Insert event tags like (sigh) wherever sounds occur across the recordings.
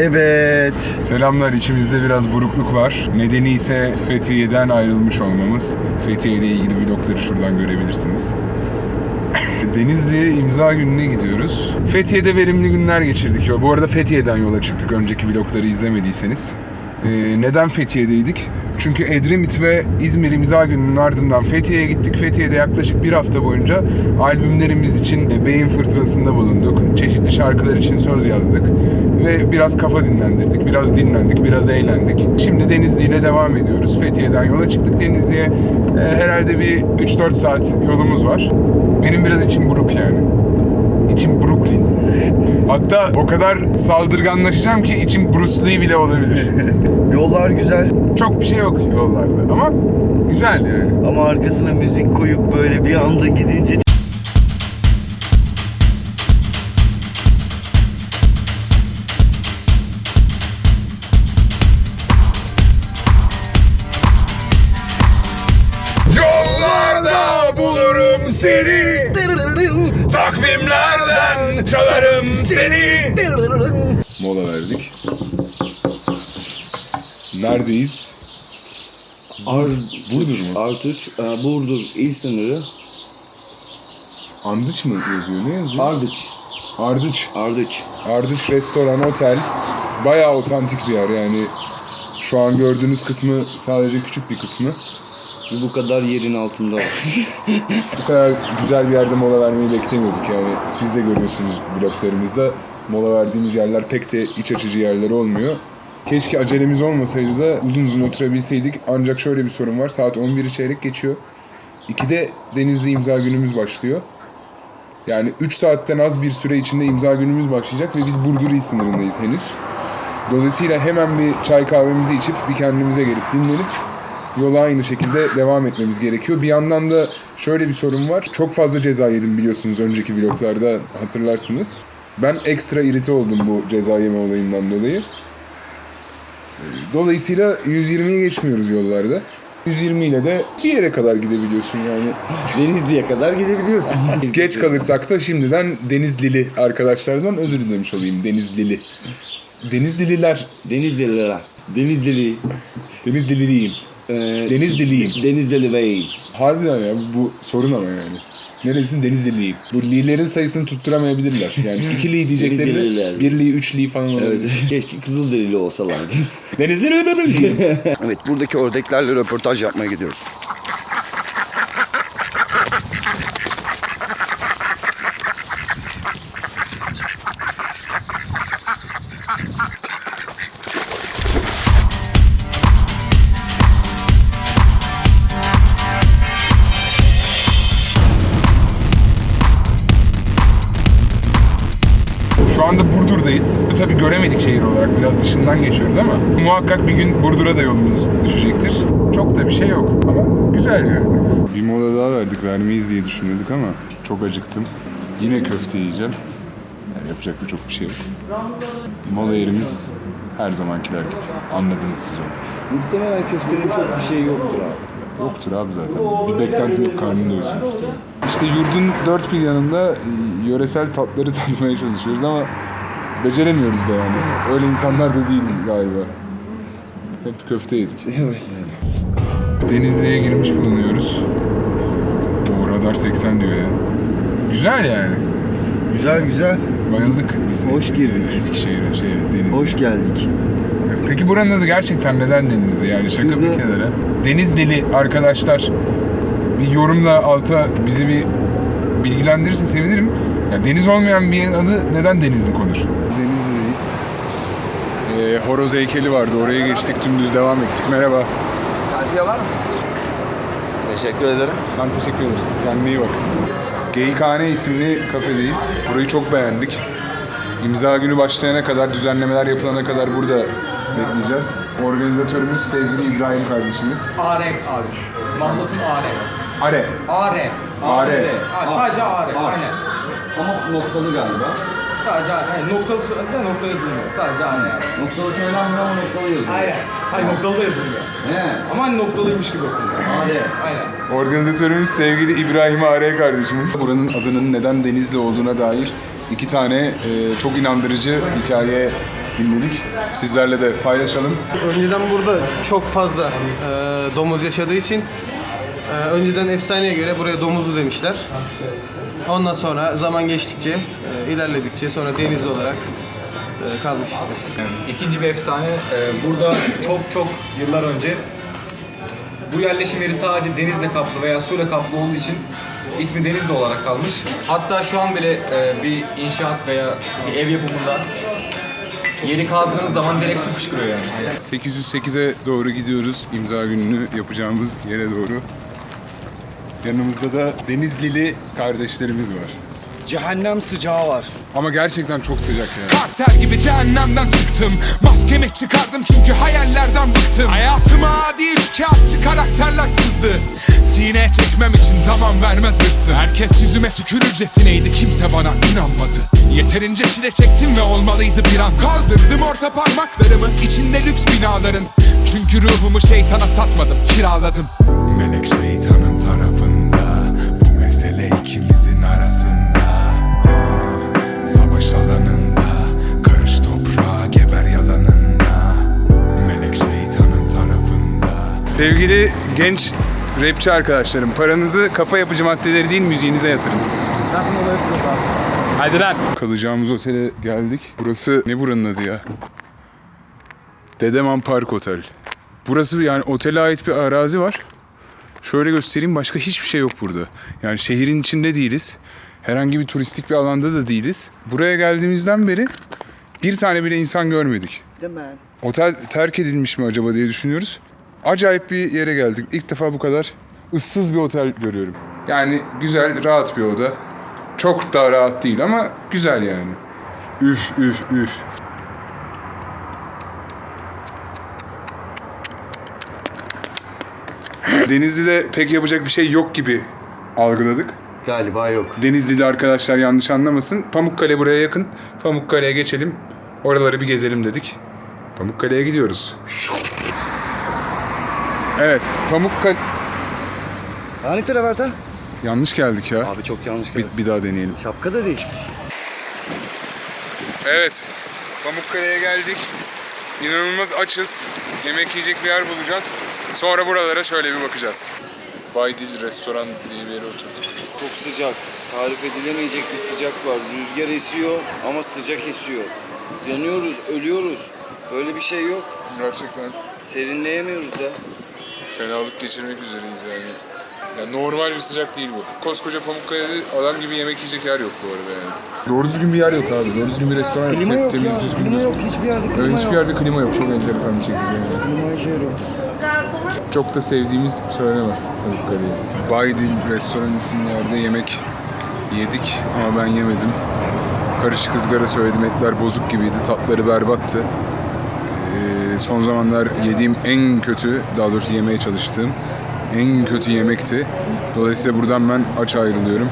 Evet. Selamlar içimizde biraz burukluk var. Nedeni ise Fethiye'den ayrılmış olmamız. Fethiye ile ilgili vlogları şuradan görebilirsiniz. (laughs) Denizli'ye imza gününe gidiyoruz. Fethiye'de verimli günler geçirdik. Bu arada Fethiye'den yola çıktık önceki vlogları izlemediyseniz. Ee, neden Fethiye'deydik? Çünkü Edremit ve İzmir imza gününün ardından Fethiye'ye gittik. Fethiye'de yaklaşık bir hafta boyunca albümlerimiz için beyin fırtınasında bulunduk. Çeşitli şarkılar için söz yazdık. Ve biraz kafa dinlendirdik, biraz dinlendik, biraz eğlendik. Şimdi Denizli ile devam ediyoruz. Fethiye'den yola çıktık Denizli'ye. Ee, herhalde bir 3-4 saat yolumuz var. Benim biraz içim buruk yani. İçim Brooklyn. Hatta o kadar saldırganlaşacağım ki içim Bruce Lee bile olabilir. (laughs) Yollar güzel Çok bir şey yok yollarda ama güzel yani. ama arkasına müzik koyup böyle bir anda gidince Yollarda bulurum seni, takvimlerden çalarım seni. Mola verdik. Neredeyiz? Ar Burdur mu? Artuç, e, Burdur il sınırı Andıç mı yazıyor? Ne yazıyor? Ardıç. Ardıç. Ardıç. Ardıç Restoran Otel. Bayağı otantik bir yer yani. Şu an gördüğünüz kısmı sadece küçük bir kısmı. Bu kadar yerin altında var. (laughs) Bu kadar güzel bir yerde mola vermeyi beklemiyorduk yani. Siz de görüyorsunuz bloklarımızda. Mola verdiğimiz yerler pek de iç açıcı yerler olmuyor. Keşke acelemiz olmasaydı da uzun uzun oturabilseydik. Ancak şöyle bir sorun var. Saat 11'i çeyrek geçiyor. 2'de Denizli imza günümüz başlıyor. Yani 3 saatten az bir süre içinde imza günümüz başlayacak ve biz Burdur il sınırındayız henüz. Dolayısıyla hemen bir çay kahvemizi içip bir kendimize gelip dinlenip yola aynı şekilde devam etmemiz gerekiyor. Bir yandan da şöyle bir sorun var. Çok fazla ceza yedim biliyorsunuz önceki vloglarda hatırlarsınız. Ben ekstra irite oldum bu ceza yeme olayından dolayı. Dolayısıyla 120'yi geçmiyoruz yollarda. 120 ile de bir yere kadar gidebiliyorsun yani. Denizli'ye kadar gidebiliyorsun. (laughs) Geç kalırsak da şimdiden Denizlili arkadaşlardan özür dilemiş olayım. Denizlili. Denizlililer. Denizli'lere. Denizli. Denizliliyim. E, Denizliliyim. Denizli Bey. Harbiden ya bu sorun ama yani. Neresin Denizliliyim. Bu li'lerin sayısını tutturamayabilirler. Yani (laughs) iki li diyecekleri Denizlililer. bir li, üç li falan Evet. olabilir. (laughs) Keşke Kızılderili olsalardı. Denizlili (laughs) evet buradaki ördeklerle röportaj yapmaya gidiyoruz. Tabii göremedik şehir olarak. Biraz dışından geçiyoruz ama muhakkak bir gün Burdur'a da yolumuz düşecektir. Çok da bir şey yok ama güzel yani. Bir mola daha verdik vermeyiz diye düşünüyorduk ama çok acıktım. Yine köfte yiyeceğim. Yani yapacak da çok bir şey yok. Mola yerimiz her zamankiler gibi. Anladınız siz onu. Muhtemelen köftenin çok bir şey yoktur abi. Yoktur abi zaten. Bir beklentim yok karnım doysun istiyorum. İşte yurdun dört bir yanında e, yöresel tatları (laughs) tatmaya çalışıyoruz ama beceremiyoruz da yani. Öyle insanlar da değiliz galiba. Hep köfte yedik. Evet. Denizli'ye girmiş bulunuyoruz. O radar 80 diyor ya. Güzel yani. Güzel güzel. Bayıldık biz. Hoş girdik. Eskişehir'e, şeye, Denizli. Hoş geldik. Peki buranın adı gerçekten neden Denizli? Yani şaka Şurada- bir kenara. Denizlili arkadaşlar bir yorumla alta bizi bir bilgilendirirse sevinirim. Ya deniz olmayan bir yerin adı neden Denizli konur? Denizli'deyiz. Ee, horoz heykeli vardı. Oraya geçtik. Dümdüz devam ettik. Merhaba. Selfie var mı? Teşekkür ederim. Ben teşekkür ederim. Kendine iyi bak. Geyikhane isimli kafedeyiz. Burayı çok beğendik. İmza günü başlayana kadar, düzenlemeler yapılana kadar burada bekleyeceğiz. Organizatörümüz sevgili İbrahim kardeşimiz. Arek abi. Mahlasın Arek. Are. Are. Evet, sadece Arek. Aynen. Ama noktalı galiba. Sadece Arek. Hayır, noktalı söyledi nokta yazılmıyor. Sadece Arek. Noktalı söylenmiyor ama noktalı yazıyor. Aynen. Hayır noktalı da yazılmıyor. He. Ama hani noktalıymış gibi okunuyor. Hadi. Aynen. Organizatörümüz sevgili İbrahim Are kardeşimiz. Buranın adının neden Denizli olduğuna dair iki tane e, çok inandırıcı hikaye dinledik. Sizlerle de paylaşalım. Önceden burada çok fazla e, domuz yaşadığı için e, önceden efsaneye göre buraya domuzlu demişler. Ondan sonra zaman geçtikçe, e, ilerledikçe sonra denizli olarak e, kalmış ismi. İkinci bir efsane. Ee, burada çok çok yıllar önce bu yerleşim yeri sadece denizle kaplı veya suyla kaplı olduğu için ismi Denizli olarak kalmış. Hatta şu an bile e, bir inşaat veya bir ev yapımında yeri kazdığınız zaman direkt su fışkırıyor yani. 808'e doğru gidiyoruz. İmza gününü yapacağımız yere doğru. Yanımızda da Denizlili kardeşlerimiz var. Cehennem sıcağı var. Ama gerçekten çok sıcak ya. Kartel gibi cehennemden çıktım. Maskemi çıkardım çünkü hayallerden bıktım. Hayatıma adi üç kağıtçı karakterler sızdı. Sineye çekmem için zaman vermez hırsım. Herkes yüzüme tükürürcesineydi. Kimse bana inanmadı. Yeterince çile çektim ve olmalıydı bir an. Kaldırdım orta parmaklarımı içinde lüks binaların. Çünkü ruhumu şeytana satmadım kiraladım. Melek şeytanın Sevgili genç rapçi arkadaşlarım, paranızı kafa yapıcı maddeleri değil müziğinize yatırın. Hadi lan. Kalacağımız otele geldik. Burası ne buranın adı ya? Dedeman Park Otel. Burası yani otele ait bir arazi var. Şöyle göstereyim başka hiçbir şey yok burada. Yani şehrin içinde değiliz. Herhangi bir turistik bir alanda da değiliz. Buraya geldiğimizden beri bir tane bile insan görmedik. Değil mi? Otel terk edilmiş mi acaba diye düşünüyoruz. Acayip bir yere geldik. İlk defa bu kadar ıssız bir otel görüyorum. Yani güzel, rahat bir oda. Çok da rahat değil ama güzel yani. Üf üf üf. Denizli'de pek yapacak bir şey yok gibi algıladık. Galiba yok. Denizli'li arkadaşlar yanlış anlamasın. Pamukkale buraya yakın. Pamukkale'ye geçelim. Oraları bir gezelim dedik. Pamukkale'ye gidiyoruz. Evet, Pamukkale... Hangi traverten? Yanlış geldik ya. Abi çok yanlış Bir, geldi. bir daha deneyelim. Şapka da değişmiş. Evet, Pamukkale'ye geldik. İnanılmaz açız. Yemek yiyecek bir yer bulacağız. Sonra buralara şöyle bir bakacağız. Baydil Restoran diye bir yere oturduk. Çok sıcak. Tarif edilemeyecek bir sıcak var. Rüzgar esiyor ama sıcak esiyor. Yanıyoruz, ölüyoruz. Böyle bir şey yok. Gerçekten Serinleyemiyoruz da. Fenalık geçirmek üzereyiz yani. Ya normal bir sıcak değil bu. Koskoca Pamukkale'de adam gibi yemek yiyecek yer yok bu arada yani. Doğru düzgün bir yer yok abi. Doğru düzgün bir restoran yok. Klima Te- yok temiz ya. düzgün Klima bir- yok. Hiçbir yerde klima yok. hiçbir yerde klima yok. Çok enteresan bir şekilde yani. Klima işe yarıyor. Çok da sevdiğimiz söylenemez Pamukkale'yi. Baydil Restoran isimli yerde yemek yedik ama ben yemedim. Karışık ızgara söyledim. Etler bozuk gibiydi. Tatları berbattı. Son zamanlar yediğim en kötü, daha doğrusu yemeye çalıştığım en kötü yemekti. Dolayısıyla buradan ben aç ayrılıyorum.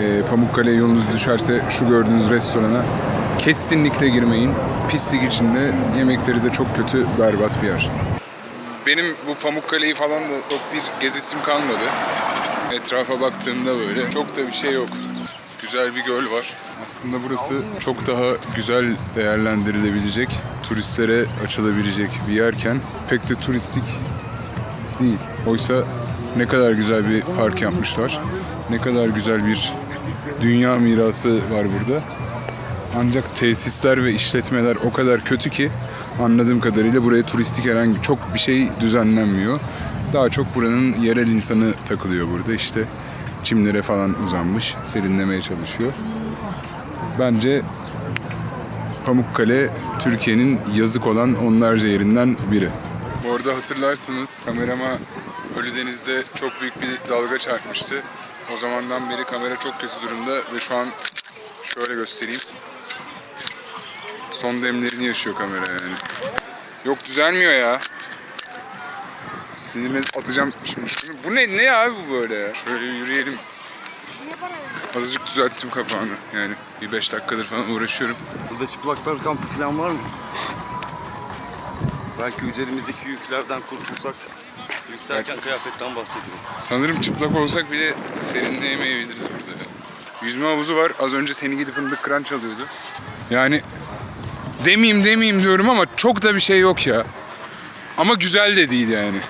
Ee, Pamukkale'ye yolunuz düşerse şu gördüğünüz restorana kesinlikle girmeyin. Pislik içinde, yemekleri de çok kötü, berbat bir yer. Benim bu Pamukkale'yi falan da çok bir gezisim kalmadı. Etrafa baktığımda böyle çok da bir şey yok. Güzel bir göl var. Aslında burası çok daha güzel değerlendirilebilecek, turistlere açılabilecek bir yerken pek de turistik değil. Oysa ne kadar güzel bir park yapmışlar. Ne kadar güzel bir dünya mirası var burada. Ancak tesisler ve işletmeler o kadar kötü ki anladığım kadarıyla buraya turistik herhangi çok bir şey düzenlenmiyor. Daha çok buranın yerel insanı takılıyor burada işte çimlere falan uzanmış serinlemeye çalışıyor. Bence Pamukkale Türkiye'nin yazık olan onlarca yerinden biri. Bu arada hatırlarsınız kamerama Ölüdeniz'de çok büyük bir dalga çarpmıştı. O zamandan beri kamera çok kötü durumda ve şu an şöyle göstereyim. Son demlerini yaşıyor kamera yani. Yok düzelmiyor ya. Sinirimi atacağım şimdi. şunu. Bu ne ne abi bu böyle ya? Şöyle yürüyelim. Azıcık düzelttim kapağını. Yani bir beş dakikadır falan uğraşıyorum. Burada çıplaklar kampı falan var mı? Belki üzerimizdeki yüklerden kurtulsak. Yük derken kıyafetten bahsediyorum. Sanırım çıplak olsak bile serinleyemeyebiliriz burada. Yüzme havuzu var. Az önce seni gidi fındık kıran çalıyordu. Yani demeyeyim demeyeyim diyorum ama çok da bir şey yok ya. Ama güzel de değil yani.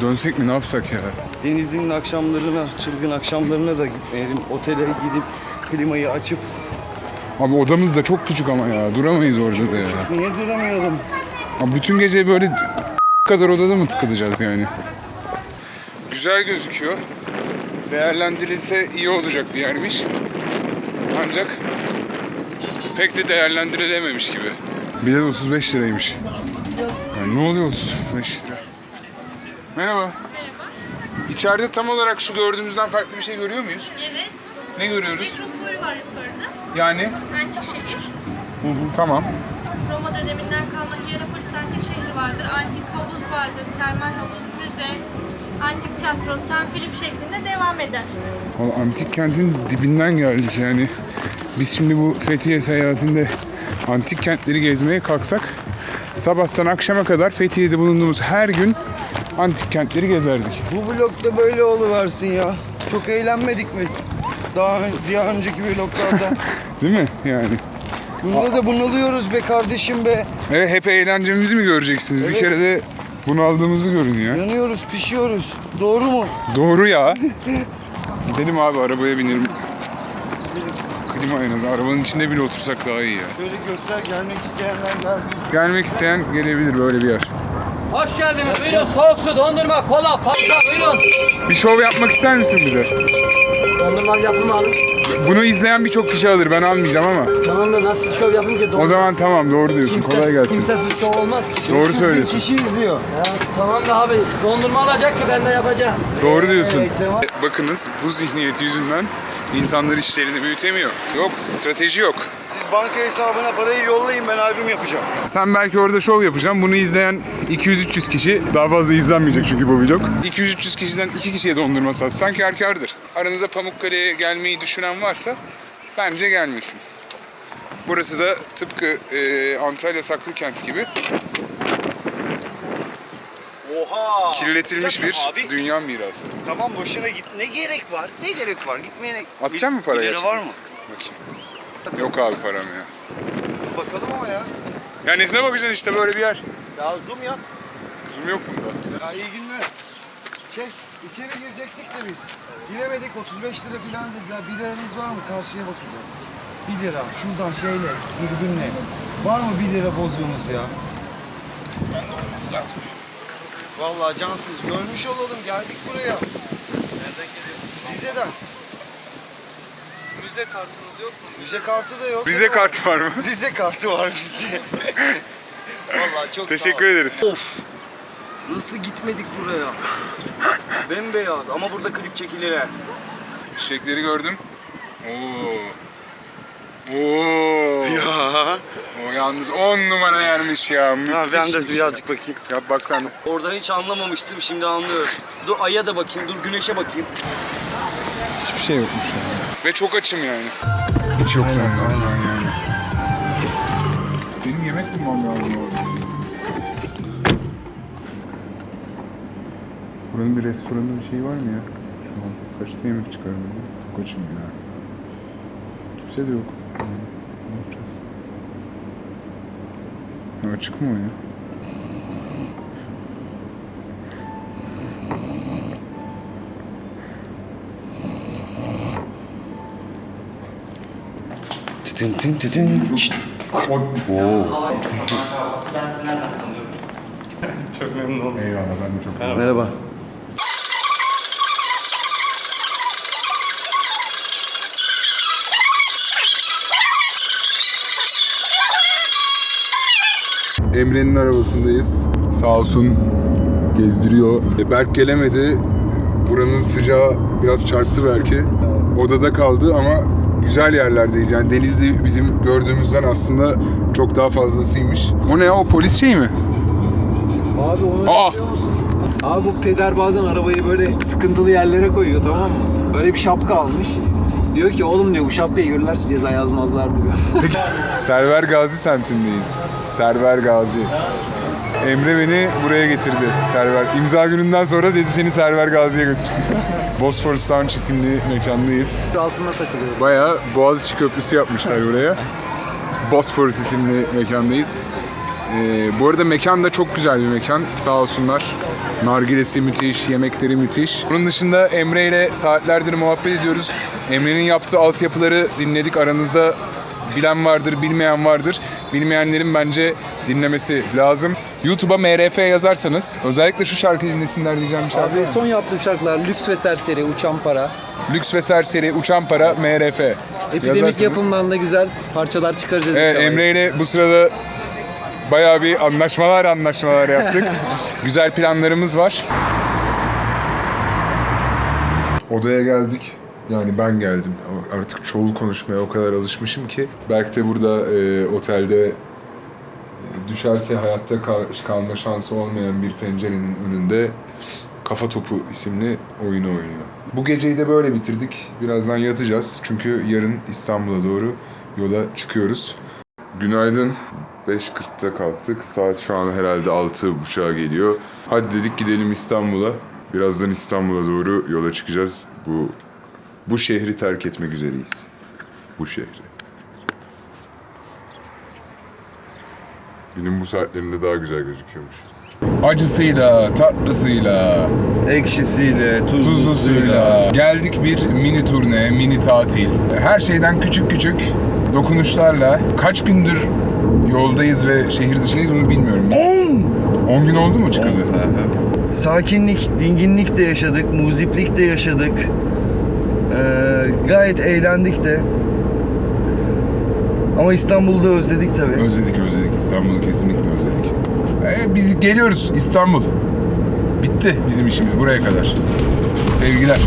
Dönsek mi ne yapsak ya? Denizli'nin akşamlarına, çılgın akşamlarına da gitmeyelim. Otele gidip klimayı açıp Abi odamız da çok küçük ama ya. Duramayız orada da ya. niye duramayalım? Abi bütün gece böyle kadar odada mı tıkılacağız yani? Güzel gözüküyor. Değerlendirilse iyi olacak bir yermiş. Ancak pek de değerlendirilememiş gibi. Bilet 35 liraymış. Yani ne oluyor 35 lira? Merhaba. İçeride tam olarak şu gördüğümüzden farklı bir şey görüyor muyuz? Evet. Ne görüyoruz? Nekropol var yukarıda. Yani Antik şehir. tamam. Roma döneminden kalma Hierapolis antik şehri vardır. Antik havuz vardır. Termal havuz, müze, antik tiyatro, San Filip şeklinde devam eder. Valla antik kentin dibinden geldik yani. Biz şimdi bu Fethiye seyahatinde antik kentleri gezmeye kalksak sabahtan akşama kadar Fethiye'de bulunduğumuz her gün antik kentleri gezerdik. Bu vlogda böyle oluversin ya. Çok eğlenmedik mi? Daha diğer önceki vloglarda. (laughs) Değil mi yani? Bunda da bunalıyoruz be kardeşim be. Evet hep eğlencemizi mi göreceksiniz? Bir Evet. kere de bunaldığımızı görün ya. Yanıyoruz, pişiyoruz. Doğru mu? Doğru ya. (laughs) Gidelim abi arabaya binelim. Klima en. Arabanın içinde bile otursak daha iyi ya. Böyle göster gelmek isteyenler gelsin. Gelmek isteyen gelebilir böyle bir yer. Hoş geldiniz. Buyurun soğuk su, dondurma, kola, pasta buyurun. Bir şov yapmak ister misin bize? Dondurma yapımı alın. Bunu izleyen birçok kişi alır. Ben almayacağım ama. Tamam da nasıl şov yapayım ki? O zaman tamam doğru diyorsun. Kolay gelsin. Kimsesiz şov olmaz ki. Doğru 500 bin söylüyorsun. kişi izliyor. Ya, tamam da abi dondurma alacak ki ben de yapacağım. Doğru diyorsun. Reklam- Bakınız bu zihniyeti yüzünden insanlar işlerini büyütemiyor. Yok strateji yok. Banka hesabına parayı yollayın ben albüm yapacağım. Sen belki orada şov yapacaksın. Bunu izleyen 200-300 kişi daha fazla izlenmeyecek çünkü bu vlog. 200-300 kişiden 2 kişiye dondurma satsan kârkârdır. Aranızda Pamukkale'ye gelmeyi düşünen varsa bence gelmesin. Burası da tıpkı e, Antalya Saklıkent gibi Oha! kirletilmiş bir Abi. dünya mirası. Tamam boşuna git. Ne gerek var? Ne gerek var? Gitmeyene... Atacak mı parayı? Bir lira var mı? Bakayım. Yok abi param ya. Bakalım ama ya. Ya nesine bakacaksın işte böyle bir yer. Ya zoom yap. Zoom yok bunda. Ya iyi günler. Şey, içeri girecektik de biz. Giremedik 35 lira falan dediler. Bir liranız var mı? Karşıya bakacağız. 1 lira. Şuradan şeyle, dürbünle. Var mı 1 lira bozuğumuz ya? Vallahi cansız görmüş olalım. Geldik buraya. Nereden geliyorsunuz? Rize'den. Müze kartınız yok mu? Müze kartı da yok. Rize kartı var mı? Rize kartı var bizde. (laughs) Vallahi çok Teşekkür sağ ol. ederiz. Of. Nasıl gitmedik buraya? Bembeyaz ama burada klip çekilir he. Çiçekleri gördüm. Oo. Oo. Ya. O yalnız 10 numara yermiş ya. Müthiş. Ben de birazcık bakayım. Yap bak sen. de. Orada hiç anlamamıştım şimdi anlıyorum. Dur aya da bakayım, dur güneşe bakayım. Hiçbir şey yokmuş yani. Ve çok açım yani. Hiç yoktu ondan sonra yani. Benim yemek bulmam lazım orada. Buranın bir restoranında bir şey var mı ya? Şu an kaçta yemek çıkardım ya? Çok açım ya. Kimse de yok. Ne yapacağız? Ya açık mı o ya? Tütün tün tütün. Şşt. Eyvallah ben de çok Merhaba. Emre'nin arabasındayız. Sağ olsun gezdiriyor. E, Berk gelemedi. Buranın sıcağı biraz çarptı belki. Odada kaldı ama güzel yerlerdeyiz. Yani Denizli bizim gördüğümüzden aslında çok daha fazlasıymış. O ne ya? O polis şey mi? Abi onu Aa! biliyor musun? Abi bu peder bazen arabayı böyle sıkıntılı yerlere koyuyor tamam mı? Böyle bir şapka almış. Diyor ki oğlum diyor bu şapkayı görürlerse ceza yazmazlar diyor. Server Gazi semtindeyiz. Server Gazi. Emre beni buraya getirdi. Server. İmza gününden sonra dedi seni Server Gazi'ye götür. (laughs) Bosphorus Lounge isimli mekandayız. Altına takılıyor. Bayağı Boğaziçi Köprüsü yapmışlar buraya. Bosphorus isimli mekandayız. Ee, bu arada mekan da çok güzel bir mekan. Sağ olsunlar. Nargilesi müthiş, yemekleri müthiş. Bunun dışında Emre ile saatlerdir muhabbet ediyoruz. Emre'nin yaptığı altyapıları dinledik. Aranızda bilen vardır, bilmeyen vardır. Bilmeyenlerin bence dinlemesi lazım. YouTube'a MRF yazarsanız özellikle şu şarkıyı dinlesinler diyeceğim bir şarkı. var Abi mı? son yaptığım şarkılar Lüks ve Serseri, Uçan Para. Lüks ve Serseri, Uçan Para, MRF. Epidemik Yazarsanız- yapımdan da güzel parçalar çıkaracağız Evet inşallah. Emre ile bu sırada bayağı bir anlaşmalar anlaşmalar yaptık. (laughs) Güzel planlarımız var. Odaya geldik. Yani ben geldim. Artık çoğul konuşmaya o kadar alışmışım ki. Berk de burada e, otelde düşerse hayatta kal- kalma şansı olmayan bir pencerenin önünde Kafa Topu isimli oyunu oynuyor. Bu geceyi de böyle bitirdik. Birazdan yatacağız. Çünkü yarın İstanbul'a doğru yola çıkıyoruz. Günaydın. 5.40'da kalktık. Saat şu an herhalde 6.30'a geliyor. Hadi dedik gidelim İstanbul'a. Birazdan İstanbul'a doğru yola çıkacağız. Bu bu şehri terk etmek üzereyiz. Bu şehri. Günün bu saatlerinde daha güzel gözüküyormuş. Acısıyla, tatlısıyla, Ekşisiyle, tuzlusuyla geldik bir mini turne, mini tatil. Her şeyden küçük küçük dokunuşlarla kaç gündür yoldayız ve şehir dışındayız onu bilmiyorum. 10! 10 gün oldu mu çıkalı? Sakinlik, dinginlik de yaşadık, muziplik de yaşadık. Ee, gayet eğlendik de. Ama İstanbul'da özledik tabii. Özledik özledik İstanbul'u kesinlikle özledik. Ee, biz geliyoruz İstanbul. Bitti bizim işimiz buraya kadar. Sevgiler.